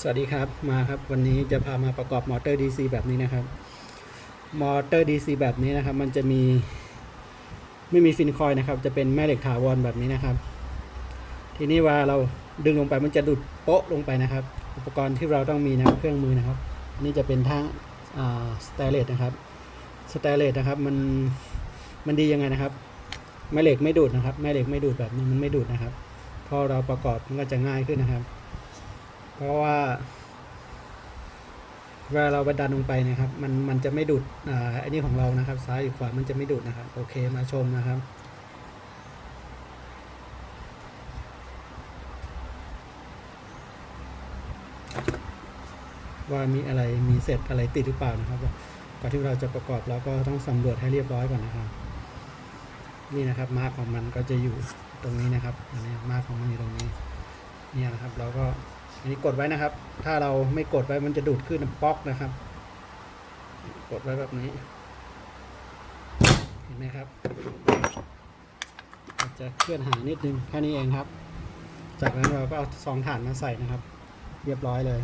สวัสดีครับมาครับวันนี้จะพามาประกอบมอเตอร์ DC แบบนี้นะครับ มอเตอร์ DC แบบนี้นะครับ มันจะมีไม่มีฟินคอยนะครับ จะเป็นแม่เหล็กถาวรแบบนี้นะครับ ทีนี้ว่าเราดึงลงไปมันจะดุดโป๊ะลงไปนะครับ อุปกรณ์ที่เราต้องมีนะครับเครื่องมือนะครับนนี่จะเป็นทั้งสแตเลสนะครับสแตเลสนะครับมันมันดียังไงนะครับแม่เหล็กไม่ดูดนะครับแม่เหล็กไม่ดูดแบบนี้มันไม่ดูดนะครับ พอเราประกอบมันก็จะง่ายขึ้นนะครับ เพราะว่าเวลาเราไปดันลงไปนะครับ มันมันจะไม่ดูดอ่าอันนี้ของเรานะครับ ซ้ายหรือขวามันจะไม่ดูดนะครับ โอเคมาชมนะครับว่ามีอะไรมีเศษอะไรติดหรือเปล่านะครับก่อนที่เราจะประกอบเราก็ต้องสำรวจให้เรียบร้อยก่อนนะครับ นี่นะครับมาร์กของมันก็จะอยู่ตรงนี้นะครับนนี้มาร์กของมันอยู่ตรงนี้ เนี่ยนะครับเราก็ อันนี้กดไว้นะครับ ถ้าเราไม่กดไว้มันจะดูดขึ้นป๊อกนะครับ กดไว้แบบนี้ เห็นไหมครับอาจจะเคลื่อนหานิดนึงแค่นี้เองครับ จากนั้นเราก็เอาซองถ่านมาใส่นะครับ เรียบร้อยเลย